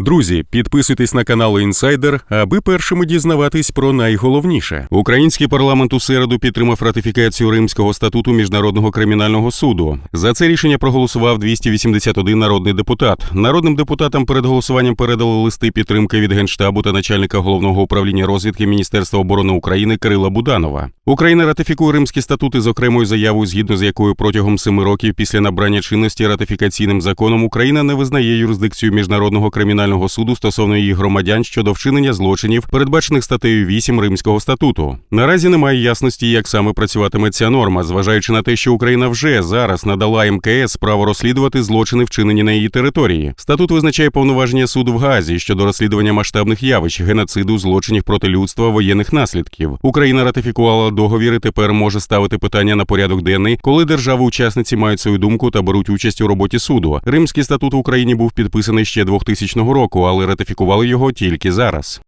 Друзі, підписуйтесь на канал Інсайдер, аби першими дізнаватись про найголовніше. Український парламент у середу підтримав ратифікацію Римського статуту міжнародного кримінального суду. За це рішення проголосував 281 народний депутат. Народним депутатам перед голосуванням передали листи підтримки від генштабу та начальника головного управління розвідки Міністерства оборони України Кирила Буданова. Україна ратифікує римські статути з окремою заявою, згідно з якою протягом семи років після набрання чинності ратифікаційним законом Україна не визнає юрисдикцію міжнародного кримінального суду стосовно її громадян щодо вчинення злочинів, передбачених статтею 8 Римського статуту. Наразі немає ясності, як саме працюватиме ця норма, зважаючи на те, що Україна вже зараз надала МКС право розслідувати злочини, вчинені на її території. Статут визначає повноваження суду в Газі щодо розслідування масштабних явищ, геноциду, злочинів проти людства, воєнних наслідків. Україна ратифікувала договір і тепер може ставити питання на порядок денний, коли держави-учасниці мають свою думку та беруть участь у роботі суду. Римський статут в Україні був підписаний ще 2000 року, але ратифікували його тільки зараз.